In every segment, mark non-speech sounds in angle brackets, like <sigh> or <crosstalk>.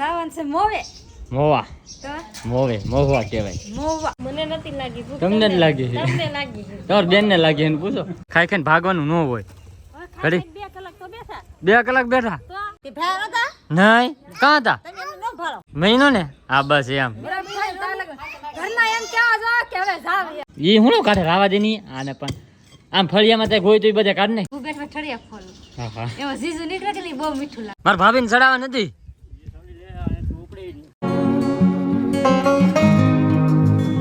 રાવણ છે મોવે. મોવા. મોવે મોવા કહેવાય. મોવા. મને નથી લાગી તમને જ લાગી છે. તમને લાગી છે. તમાર બેન ને લાગી એને પૂછો. ખાઈ ખાઈને ભાગવાનું ન હોય. ઘડી. બે કલાક તો બેઠા. બે કલાક બેઠા? તે? હતા નહીં. કાં હતા? મહિનો ને? હા બસ એમ. એ હું નો કાઢે? રાવા દેની? આને પણ. આમ ફળિયામાં ત્યાં ગોઈ તો એ બધે કાઢ ને. હું બેઠ બેઠ ઠળિયા ખોલું હા હા. એમાં ઝીઝું નીકળે કે બહુ મીઠું લાગે. મારા ભાભીને ચડાવવા નથી?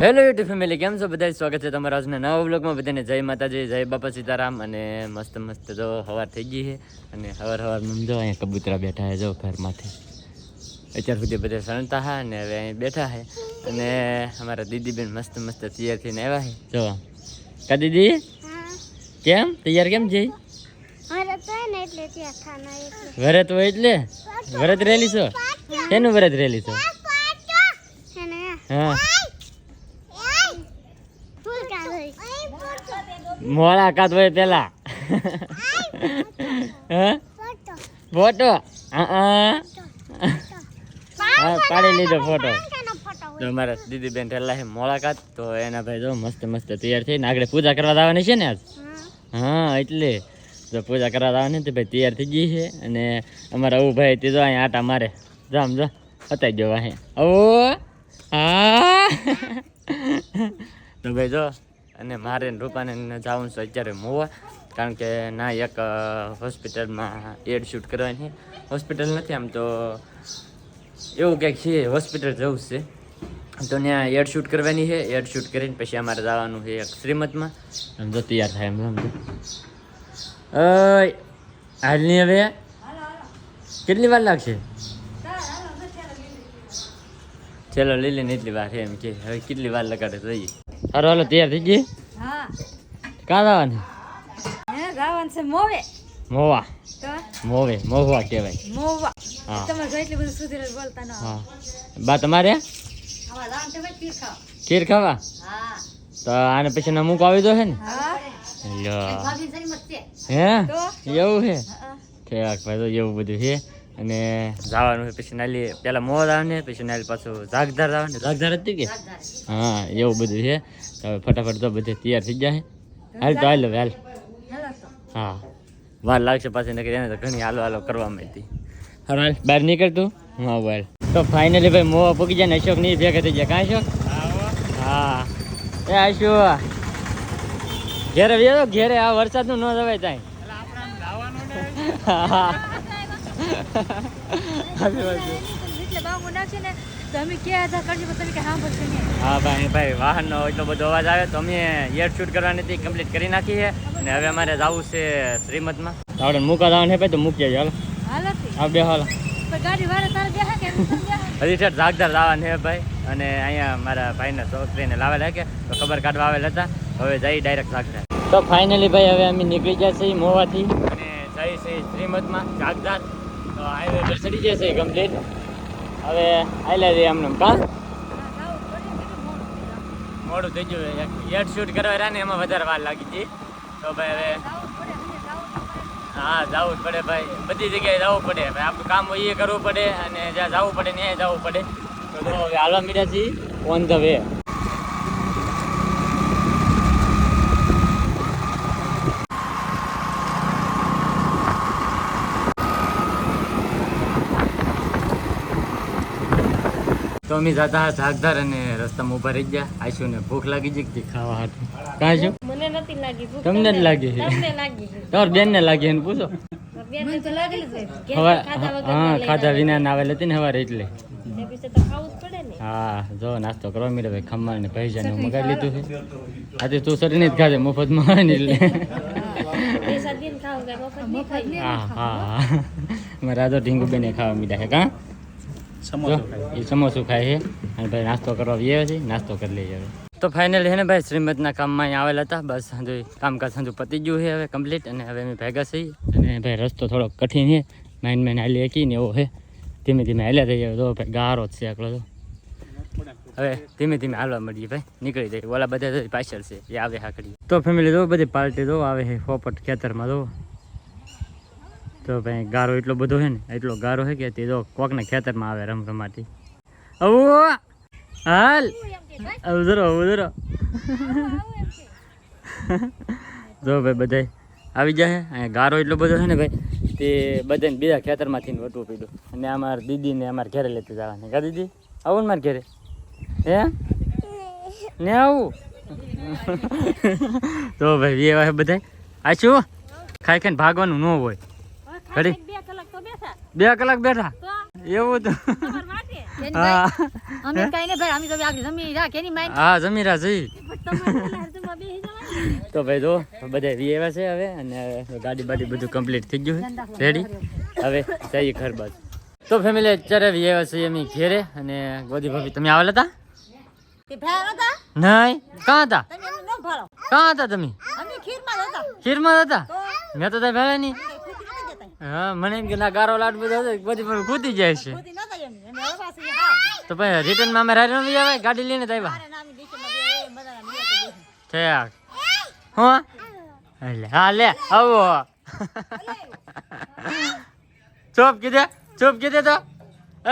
હેલો યુટ્યુબ ફેમિલી કેમ છો? બધા સ્વાગત છે તમારા આજના નવા બ્લોગમાં બધાને જય માતાજી જય બાપા સીતારામ. અને મસ્ત મસ્ત જો હવાર થઈ ગઈ છે. અને હવાર હવાર જો અહીંયા કબૂતરા બેઠા છે જો ઘરમાંથી. અત્યાર સુધી બધા શણતા હા અને હવે અહીં બેઠા છે. અને અમારા દીદીબેન મસ્ત મસ્ત તૈયાર થઈને આવ્યા છે. જો. કા દીદી? કેમ? તૈયાર કેમ છે? વરત હોય એટલે? વ્રત રેલી છો? શેનું વ્રત રેલી છો? હા. મોળાકાત હોય પેલા. ફોટો? હા પાડી લીધો ફોટો. તો અમારા દીદી બેન ઠેલા છે મોળાકાત તો એના ભાઈ જો મસ્ત મસ્ત તૈયાર થઈને આગળ પૂજા કરવા જવાની છે ને આજ? હા, એટલે. જો પૂજા કરવા જવાની તો ભાઈ તૈયાર થઈ ગઈ છે. અને અમારા આવું ભાઈ તે જો અહીંયા આટા મારે. જામ, જો. અહીં ઓ હા તો ભાઈ જો અને મારે રૂપાને જવાનું છે અત્યારે મોવા કારણ કે ના એક હોસ્પિટલમાં એડ શૂટ કરવાની. છે હોસ્પિટલ નથી આમ તો એવું કંઈક છે હોસ્પિટલ જવું છે. તો ત્યાં એડ શૂટ કરવાની છે એડ શૂટ કરીને પછી અમારે જવાનું છે એક શ્રીમતમાં. તો તૈયાર થાય એમ સમજો ઓય હાલની હવે? કેટલી વાર લાગશે? ચલો લીલી એટલી વાર એમ કે હવે કેટલી વાર લગાડે જોઈએ હારો હાલો તૈયાર થઈ ગઈ? હા. કાં જવાની હે રાવણ છે મોવે. મોવા. મોવે મોહવા કહેવાય. મોવા. હા. તમે જો એટલું બધું સુધીર બોલતા ન હા. બા તમારે? ખીર ખાવા? હા. તો આને પછી નમુક આવી દો છે. ને હા એવું છે? હા. ઠેક ભાઈ તો એવું બધું છે. અને જવાનું છે પછી નાલી પેલા મોર આવે ને પછી નાલી પાછું જાગધાર આવે ને જાગધાર હતી કે? હા એવું બધું છે. તો હવે ફટાફટ તો બધે તૈયાર થઈ જાય હાલ તો હાલ હાલ. હા. વાર લાગશે પાછી નકર એને તો ઘણી હાલો હાલો કરવામાં હતી હાલ હાલ. બહાર નીકળ તું. હા હાલ. તો ફાઇનલી ભાઈ મોવા પૂકી જાય ને અશોક નહીં ભેગા થઈ જાય કાં અશોક? હા. એ અશોક ઘેરે વ્યો? ઘેરે આ વરસાદનું ન જવાય ત્યાં. હા. હા ભાઈ ભાઈ વાહનનો એટલો બધો અવાજ આવે તો અમે એડ શૂટ કરવાની હતી કમ્પ્લીટ કરી નાખી છે. અને હવે અમારે જવું છે શ્રીમદમાં આપણે મૂકા જવાનું છે ભાઈ તો મૂકીએ ચાલો હા બે હાલ? હજી ઠેઠ જાગદાર જવાનું છે ભાઈ. અને અહીંયા મારા ભાઈને છોકરીને લાવેલા કે તો ખબર કાઢવા આવેલા હતા. હવે જઈ ડાયરેક્ટ જાગદાર. તો ફાઇનલી ભાઈ હવે અમે નીકળી ગયા છીએ મોવાથી. અને જઈ છીએ શ્રીમતમાં જાગદાર. તો હાઈવે પર ચડી જશે કમ્પ્લીટ હવે આયલા જઈએ આમને કા? મોડું થઈ ગયું એડ શૂટ કરવા રહ્યા ને એમાં વધારે વાર લાગી હતી. તો ભાઈ હવે હા, જવું જ પડે ભાઈ. બધી જગ્યાએ જવું પડે. ભાઈ આપણું કામ હોય એ કરવું પડે અને જ્યાં જવું પડે ત્યાં જવું પડે. તો હવે હાલવા મીડા છીએ. ઓન ધ વે તો અમે જતા હતા ઝાકધાર અને રસ્તામાં ઊભા રહી ગયા. આઈશું ને ભૂખ લાગી ગઈ કે ખાવા હાટું. કાં શું મને નથી લાગી ભૂખ તમને જ લાગી છે? તમને લાગી છે. તમારી બેન ને લાગી એને પૂછો. બેન તો લાગેલી છે. હવે હા ખાધા વિના ના આવેલ હતી ને હવારે એટલે. તે પછી તો ખાવું જ પડે ને. હા જો નાસ્તો કરવા મીડે ભાઈ ખમણ ને પૈસા ને મગાવી લીધું છે. આજે તું સરી જ ખાધે મફતમાં ને એટલે હા હા. મારા તો ઢીંગુ બેને ખાવા મીડા છે કાં? એ સમોસું ખાય છે. અને ભાઈ નાસ્તો કરવા આવ્યા છે. નાસ્તો કરી લઈએ હવે. તો ફાઇનલી હે ને ભાઈ શ્રીમદના કામમાં અહીંયા આવેલા હતા. બસ હજુ કામકાજ હજુ પતી ગયું છે હવે કમ્પ્લીટ અને હવે અમે ભેગા છીએ. અને ભાઈ રસ્તો થોડો કઠિન છે. માઇન માઇન હાલી શકી ને એવો છે. ધીમે ધીમે હાલ્યા થઈ જાય તો ભાઈ ગારો જ છે આકડો તો હવે ધીમે ધીમે હાલવા મળીએ ભાઈ. નીકળી જાય ઓલા બધા પાછળ છે. એ આવે હાકડી. તો ફેમિલી જો બધી પાર્ટી દો આવે છે પોપટ ખેતરમાં તો તો ભાઈ ગારો એટલો બધો છે ને, એટલો ગારો છે કે તે જો કોકના ખેતરમાં આવે રમ રમાટી હાલ! આવું જરો આવું જરો જો ભાઈ બધાય આવી જાય અહીંયા ગારો એટલો બધો છે ને ભાઈ, તે બધાને બીજા ખેતરમાંથી વટવું પીધું અને અમારા દીદીને અમારા ઘરે લેતી જવાની. કા દીદી? આવું ને મારે ઘરે? હે? ને આવું? તો ભાઈ એ બધાય. આ શું? ખાઈ ખાઈને ભાગવાનું ન હોય. ઘડી બે કલાક બેઠા. બે કલાક બેઠા? તો? એવું તો. હા. અમે અમે જમીરા જઈ. તો ભાઈ જો બધા વી આવ્યા છે હવે અને ગાડી બાડી બધું કમ્પ્લીટ થઈ ગયું છે. રેડી હવે જઈએ ઘર બાજુ તો ફેમિલી અત્યારે વી આવ્યા છે એમની ઘેરે અને ગોદી ભાભી તમે આવેલા હતા? તે ભાઈ હતા? નહીં. કાં હતા? કાં હતા તમે? ખીરમાં હતા. મેં તો ત્યાં ભેળા નહીં હા મને એમ કે ના ગારો લાડ બધો ગોદી ભાભી કૂદી જાય છે. તો પછી રિટર્નમાં અમે રાજ વી આવે ગાડી લઈને જ આવ્યા. થયા હું? એટલે હા લે આવો. ચોપ કીધે ચૂપ કીધે તો?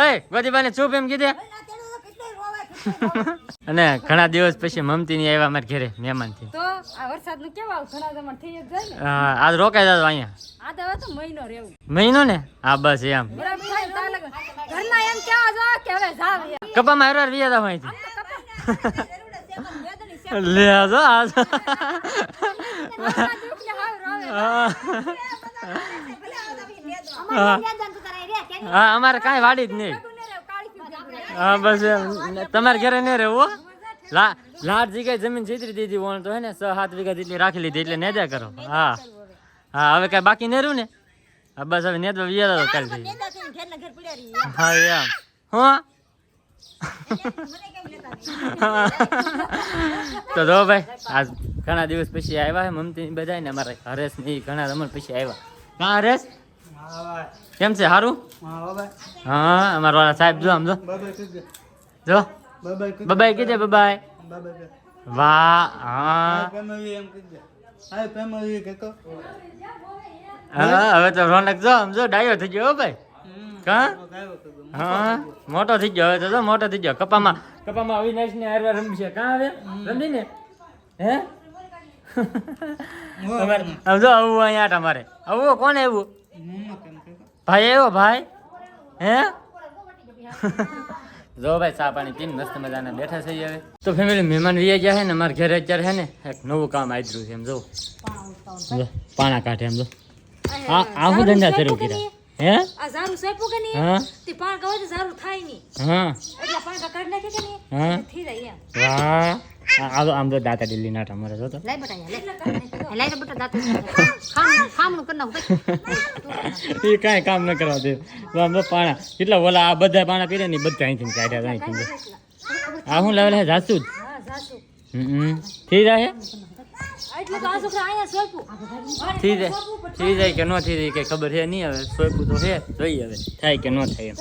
એ બધી બાને ચૂપ એમ કીધે? અને ઘણા દિવસ પછી મમતી ની આવ્યા અમારા ઘરે મહેમાનથી તો આ વરસાદનું કેવા ઘણા જમણ થઈ જ જાય ને. આજ રોકાઈ જતો અહીંયા. આ તો હવે તો મહિનો રહેવું. મહિનો ને? હા બસ એમ. ઘરના એમ કેવા જા કે હવે જાવ કપા કપામાં હરવાર વિયા હતા અહીંથી. લે આજો આજ. હા. હા અમારે કાંઈ વાડી જ નહીં. હા બસ તમારે ઘરે નહીં રહેવું લા લાટ જગ્યાએ જમીન જીતરી દીધી વણ તો હે ને છ સાત વીઘા જેટલી રાખી લીધી એટલે નેદા કરો. હા. હા હવે કઈ બાકી નહીં રહ્યું ને? હા બસ હવે નેદવા વિયા તો પડ્યા રહી. હા એમ હું? તો જો ભાઈ આજ ઘણા દિવસ પછી આવ્યા હે મમતી બધા ને અમારે હરેશ ને ઘણા રમણ પછી આવ્યા. હા હરેશ? કેમ છે સારું હા અમારા વાળા સાહેબ જો આમ જો જો બબાઈ કીધે બબાઈ વાહ હા હા હવે તો રોનક જો આમ જો ડાયો થઈ ગયો હો ભાઈ કા હા મોટો થઈ ગયો હવે તો જો મોટો થઈ ગયો કપામાં કપામાં અવિનાશ ને હારવા રમશે કાં આવે રમતી ને હે તમારે આમ જો આવું અહીંયા તમારે આવું કોણ આવ્યું ભાઈ આવ્યો ભાઈ? હે? <laughs> જો ભાઈ ચા પાણી પીને મસ્ત મજાના બેઠા છે હવે. તો ફેમિલી મહેમાન વી ગયા છે ને અમારા ઘરે અત્યારે છે ને એક નવું કામ આવ્યું છે એમ જો. પાણા કાઢે એમ જો. આ આ હું ધંધા શરૂ કર્યા? હે? આ ઝારું સોંપ્યું કે નહીં? હા. તે પાણ ગવાય તો ઝારું થાય નહીં. હા. એટલે પાણ કાઢી નાખે કે નહીં? હા. થઈ જાય એમ. વાહ. આ- આ આમ તો દાતા દિલ્હી ના મારે જો તો. લઈ બટા લઈ. લઈ બટા દાંત ખામ ખામણું કરી નાખું એ કાંઈ કામ ન કરવા દે. આમ તો પાણા. કેટલા ઓલા આ બધા પાણા પીરે ને બધા અહીંથી કાઢ્યા અહીંથી આ હું લાવેલા છે જાસુ જ હમ થઈ જાય થઈ જાય. થઈ જાય કે ન થઈ જાય કે ખબર છે નહીં હવે. સોયપું તો છે જોઈએ હવે. થાય કે ન થાય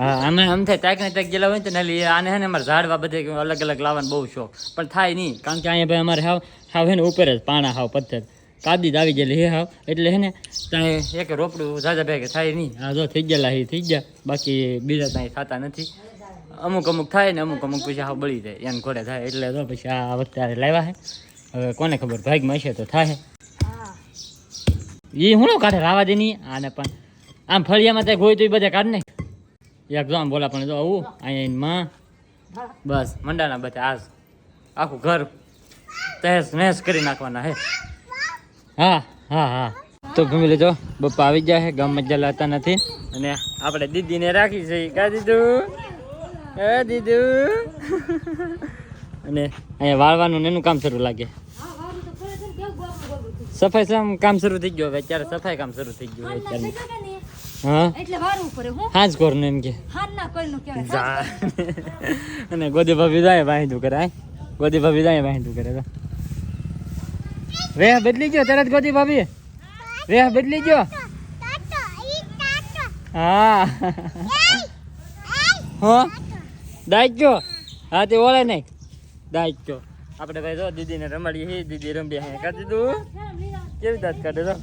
હા અમે આમ થાય તાક ને તાક ગયેલા હોય ને તો નાલી આને હે ને અમારે ઝાડવા બધે અલગ અલગ લાવવાનો બહુ શોખ. પણ થાય નહીં કારણ કે અહીંયા ભાઈ અમારે હાવ હાવ હે ને ઉપર જ પાણા હાવ પથ્થર. કાદી જ આવી ગયેલી હે હાવ. એટલે હે ને ત્યાં એક રોપડું ઝાઝા ભેગે થાય નહીં. આ જો થઈ ગયેલા હે થઈ ગયા. બાકી બીજા ત્યાં થતા નથી. અમુક અમુક થાય ને અમુક અમુક પછી હા બળી જાય. એને ઘોડે થાય એટલે તો પછી આ વખતે લાવ્યા હે. હવે કોને ખબર? ભાગમાં હશે તો થાય એ હું કાઢે? રાવા દે નહીં આને પણ. આમ ફળિયામાં ત્યાં ગોય તો એ બધા કાઢ ને એક જો આમ બોલા પણ જો આવું, અહીંયા માં. બસ, મંડાના બધા આજ. આખું ઘર તહેસ નહેસ કરી નાખવાના હે. હા હા હા. તો ગમી લેજો. બપ્પા આવી ગયા છે ગામમાં જ્યાં લાતા નથી. અને આપણે દીદીને રાખી છે. કા દીધું. એ દીધું અને અહીંયા વાળવાનું ને એનું કામ શરૂ લાગે. હા. સફાઈ સામ કામ શરૂ થઈ ગયું હવે અત્યારે સફાઈ કામ શરૂ થઈ ગયું અત્યારે હા? એટલે વારું પડે હું. હાજ કોરનું એમ કે. ના કહેવાય અને ગોદી ભાભી જાય વાહિંદુ કરે. ગોદી ભાભી જાય વાહિંદુ કરે વેહ બદલી ગયો તરત ગોદી ભાભી. વેહ બદલી ગયો. હા. હો? દાઈ હા તે ઓળે નહીં. દાઈ આપણે ભાઈ જો દીદીને રમાડીએ હે દીદી રમીએ હે કાઢી દીધું. કેવી દાંત કાઢે તો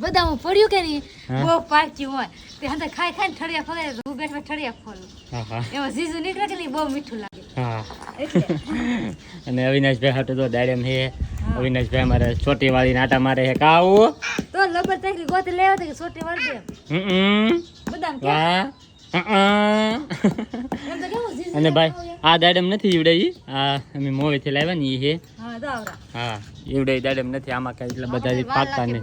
બધામાં પડ્યું કે નહીં? બહુ પાક્યું હોય. તે હંતે ખાઈ ખાઈને ઠળિયા ફોલે હું બેઠ ઠળિયા હા એમાં ઝીઝુ નીકળે કે બહુ મીઠું લાગે. અને અવિનાશભાઈ હાટો તો દાડેમ હે. અવિનાશભાઈ અમારે છોટી વાળી નાટા મારે હે કાવું તો લબર તકલી ગોતી લેવા તો કે સોટી વાર દે હમ. બદામ ઝીઝુ <laughs> અને ભાઈ આ દાડમ નથી ઈવડાવી આ અમે મોવેથી લાવ્યા ને એ છે હા ઈવડાવી દાડમ નથી આમાં કઈ એટલે બધા પાકતા ને.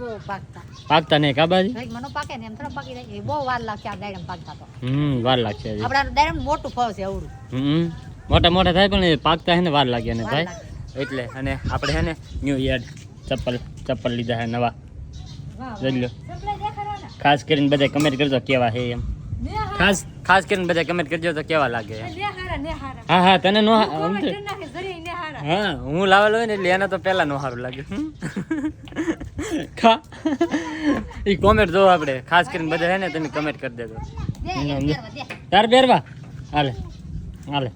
પાકતા. નહીં કાબાજી પાકે ને એમ થોડા પાકી જાય બહુ વાર લાગશે આ દાડમ પાકતા તો. હમ વાર લાગશે આપણા દાડમ મોટું ફળ છે અવડું હમ મોટા મોટા થાય પણ પાકતા હે ને વાર લાગે ને ભાઈ. એટલે અને આપણે હે ને ન્યુ યર ચપ્પલ ચપ્પલ લીધા હે નવા. જોઈ લો. ખાસ કરીને બધા કમેન્ટ કરજો કેવા હે એમ. ખાસ ખાસ કરીને બધા કમેન્ટ કરજો તો કેવા લાગે. હા હા તને નો હા હું લાવેલો હોય ને એટલે એને તો પેલા નો સારું લાગે. એ ખા. કોમેન્ટ જો આપણે ખાસ કરીને બધા હે ને તમે કમેન્ટ કરી દેજો. તાર પહેરવા. હાલે. હાલે.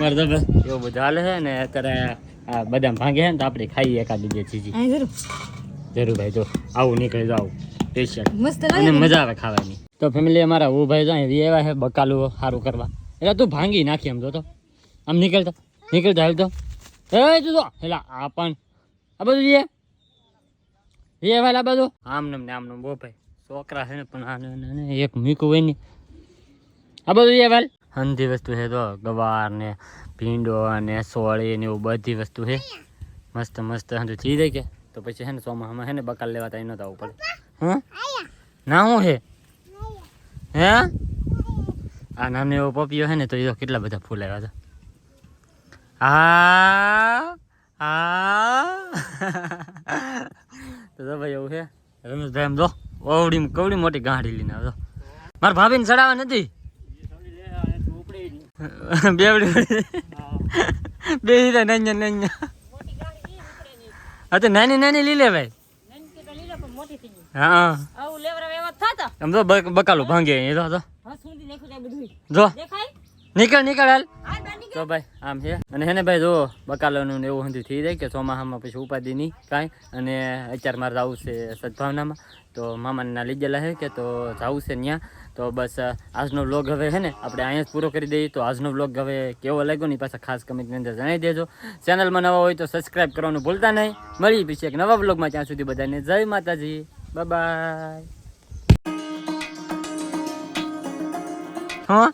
પહેરતો તો બસ એવું બધું હાલે છે ને અત્યારે આ બદામ ભાંગે છે ને તો આપણે ખાઈએ એકાદ બીજે ચીજી આ જરૂર જરૂર ભાઈ જો આવું નીકળી જાવ સ્પેશિયલ. મસ્ત અને મજા આવે ખાવાની. તો ફેમિલી અમારા હું ભાઈ જાય એવા છે બકાલું સારું કરવા. એટલે તું ભાંગી નાખી એમ જો તો. આમ નીકળતો નીકળતો હાલ તો. એ તું તો એટલે આ પણ. આ બધું જે એ ભાઈ આ બધું આમ ને આમ ને બહુ ભાઈ. છોકરા છે ને પણ એક મીકું હોય ને. આ બધું એ ભાઈ હંધી વસ્તુ છે તો ગવાર ને ભીંડો ને સોળી ને એવું બધી વસ્તુ છે. મસ્ત મસ્ત. હંધું જાય કે? તો પછી હે ને ચોમાસામાં હે ને બકાલ લેવા ત્યાં નતા ઉપર. હું? ના હું છે હે? આ નાનો એવો પપિયો છે ને તો એ કેટલા બધા ફૂલ આવ્યા હતા. આ આ. તો ભાઈ એવું છે રમેશભાઈ એમ જો ઓવડી કવડી મોટી ગાંઠી લઈને આવજો મારા ભાભીને ચડાવવા નથી? <laughs> બેવડી બે હીરા નૈયા નંજા હા તો નાની નાની લઈ લે ભાઈ હા આમ તો બકાલું ભાંગે એ તો જો. નીકળ નીકળ હાલ. તો ભાઈ આમ છે. અને હેને ભાઈ જો બકાલોનું ને એવું હંધી થઈ જાય કે ચોમાસામાં પછી ઉપાધિ નહીં કાંઈ. અને અત્યારે મારે જવું છે સદભાવનામાં. તો મામાના લીધેલા છે કે તો જવું છે ત્યાં તો બસ આજનો વ્લોગ હવે હે ને, આપણે અહીંયા જ પૂરો કરી દઈએ. તો આજનો વ્લોગ હવે કેવો લાગ્યો ને પાછા ખાસ કમેન્ટની અંદર જણાવી દેજો. ચેનલમાં નવા હોય તો સબસ્ક્રાઈબ કરવાનું ભૂલતા નહીં. મળી પછી એક નવા વ્લોગમાં ત્યાં સુધી બધાને જય માતાજી. બાય હા?